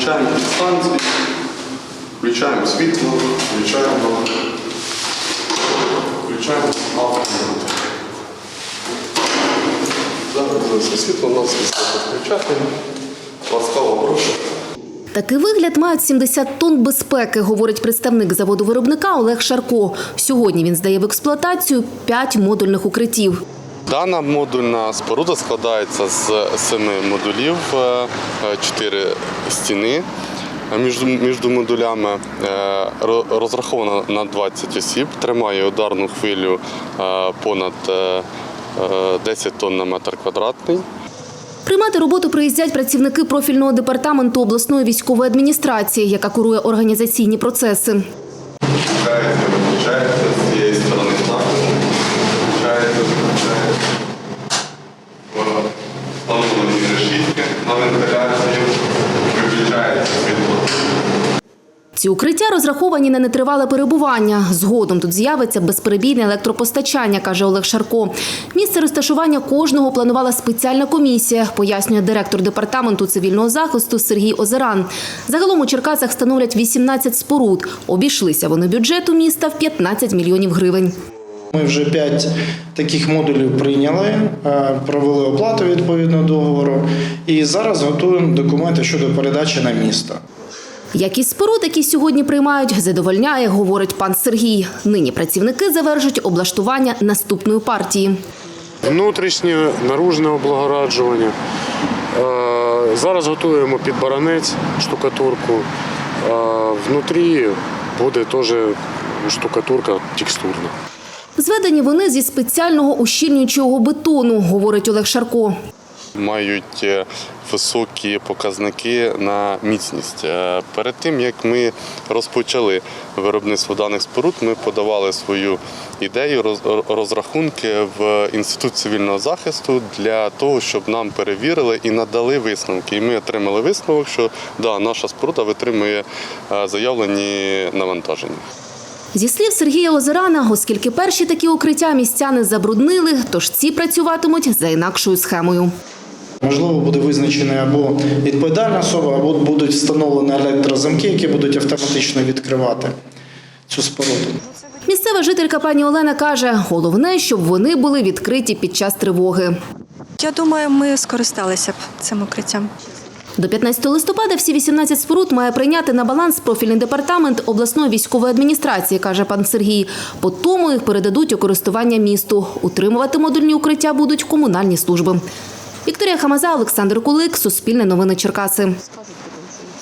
Включаємо підстанцію, включаємо світло, включаємо, включаємо автомобіль. Зараз світло у нас включати. Ласкаво прошу. Такий вигляд мають 70 тонн безпеки, говорить представник заводу виробника Олег Шарко. Сьогодні він здає в експлуатацію 5 модульних укриттів. Дана модульна споруда складається з семи модулів, е, чотири стіни між, модулями. Е, Розрахована на 20 осіб, тримає ударну хвилю е, понад е, е, 10 тонн на метр квадратний. Приймати роботу приїздять працівники профільного департаменту обласної військової адміністрації, яка курує організаційні процеси. Встановлені решітки на вентиляцію. Виключається світло. Ці укриття розраховані на нетривале перебування. Згодом тут з'явиться безперебійне електропостачання, каже Олег Шарко. Місце розташування кожного планувала спеціальна комісія, пояснює директор департаменту цивільного захисту Сергій Озеран. Загалом у Черкасах встановлять 18 споруд. Обійшлися вони бюджету міста в 15 мільйонів гривень. Ми вже п'ять таких модулів прийняли, е, провели оплату відповідно договору і зараз готуємо документи щодо передачі на місто. Якість споруд, які сьогодні приймають, задовольняє, говорить пан Сергій. Нині працівники завершать облаштування наступної партії. внутрішнє, наружне облагораджування. Е, Зараз готуємо під баранець штукатурку. Е, Внутрі буде теж штукатурка текстурна. Зведені вони зі спеціального ущільнюючого бетону, говорить Олег Шарко. мають е, високі показники на міцність. Е, Перед тим як ми розпочали виробництво даних споруд, ми подавали свою ідею, роз- розрахунки в інститут цивільного захисту для того, щоб нам перевірили і надали висновки. І ми отримали висновок, що да, наша споруда витримує е, заявлені навантаження. Зі слів Сергія Озерана, оскільки перші такі укриття містяни забруднили, тож ці працюватимуть за інакшою схемою. Можливо, буде визначена або відповідальна особа, або будуть встановлені електрозамки, які будуть автоматично відкривати цю споруду. Місцева жителька пані Олена каже, головне, щоб вони були відкриті під час тривоги. Я думаю, ми скористалися б цим укриттям. До 15 листопада всі 18 споруд має прийняти на баланс профільний департамент обласної військової адміністрації, каже пан Сергій. По тому їх передадуть у користування місту. Утримувати модульні укриття будуть комунальні служби. Вікторія Хамаза, Олександр Кулик, Суспільне новини Черкаси.